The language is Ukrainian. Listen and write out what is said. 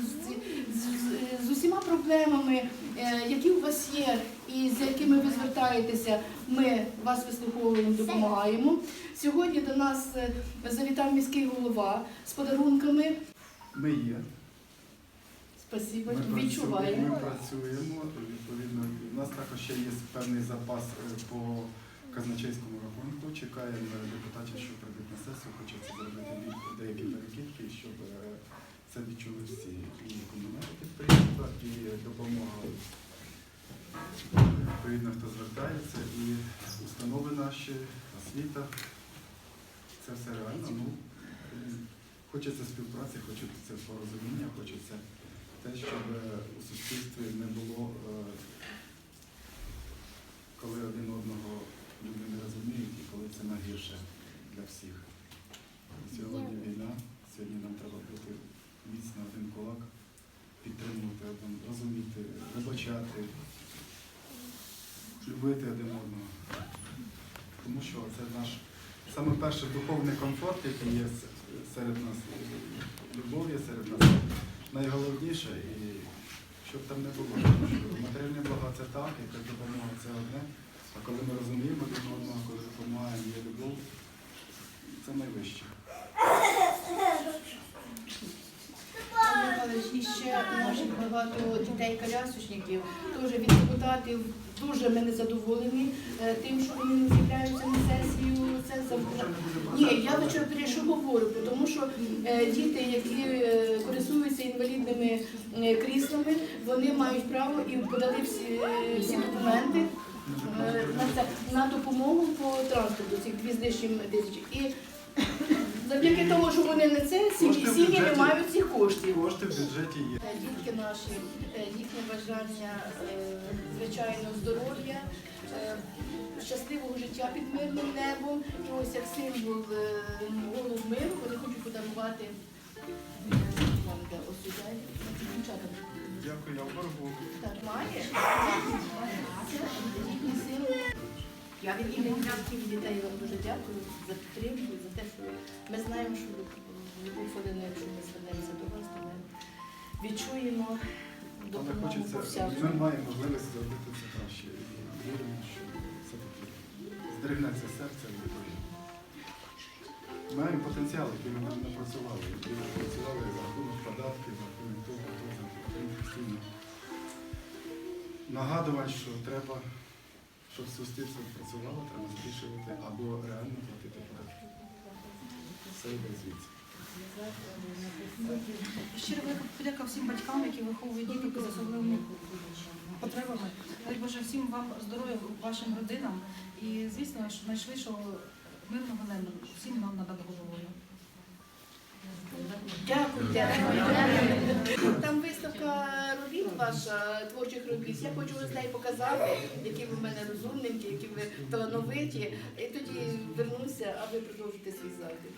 з, з, з- з усіма проблемами, е, які у вас є, і з якими ви звертаєтеся, ми вас вислуховуємо, допомагаємо. Сьогодні до нас е, завітав міський голова з подарунками. Ми є. Спасибо, Ми відчуваємо. Ми працюємо. Відповідно, у нас також ще є певний запас е, по казначейському рахунку. Чекаємо депутатів, що прийдуть на сесію, хочеться зробити бі- деякі перекидки, щоб е, це відчули всі і комунальні підприємства, і допомога. Відповідно, хто звертається, і установи наші, освіта. Це все реально. Ну, хочеться співпраці, хочеться порозуміння, хочеться те, щоб у суспільстві не було, е, коли один одного люди не розуміють і коли це найгірше для всіх. Сьогодні війна, сьогодні нам треба бути міцно один кулак, один, розуміти, вибачати, любити один одного. Тому що це наш саме перший духовний комфорт, який є серед нас, любов є серед нас найголовніше, і щоб там не було. Матеріальне блага це так, яка допомога це одне. А коли ми розуміємо один одного, коли допомагаємо, є любов, це найвище. Пане Михайлович, і ще наших багато дітей-колясочників, теж від депутатів дуже ми не задоволені е, тим, що вони не з'являються на сесію. Це за ні, я до чого перейшу говорю, тому що е, діти, які е, користуються інвалідними кріслами, вони мають право і подали всі, всі документи на це на допомогу по транспорту цих дві з лишнім тисяч. Завдяки тому, що вони не це, сім'ї Кошти в сім'ї не бюджеті. мають цих коштів. Кошти в бюджеті є. Е, Дітки наші, е, їхнє бажання, е, звичайно, здоров'я, е, щасливого життя під мирним небом. І ось як символ е, голуб миру, вони хочуть подарувати е, вам де ось сюди. Дякую, я в боргу. так, має? Символ. Я від імені всіх дітей вам дуже дякую за підтримку, за те, що ми знаємо, що в будь-яку хвилину, якщо ми звернемося до вас, то ми відчуємо допомогу хочеться, по всякому. ми маємо можливість зробити це краще. Віримо, що все-таки здригнеться серце і. Маємо потенціал, який ми не працювали, який ми працювали за рахунок податків, за рахунок того, того, за постійно. Нагадувати, що треба, щоб суспільство працювало, треба збільшувати або реально платити податки. Все йде звідси. Щиро велика подяка всім батькам, які виховують діток з особливими потребами. Дай Боже всім вам здоров'я, вашим родинам і, звісно, що найшвидшого мирного неба всім нам над головою. Дякую. Там виставка робіт ваша, творчих робіт. Я хочу ось неї показати, які ви в мене ви талановиті. І тоді вернуся, аби продовжити продовжите свій захід.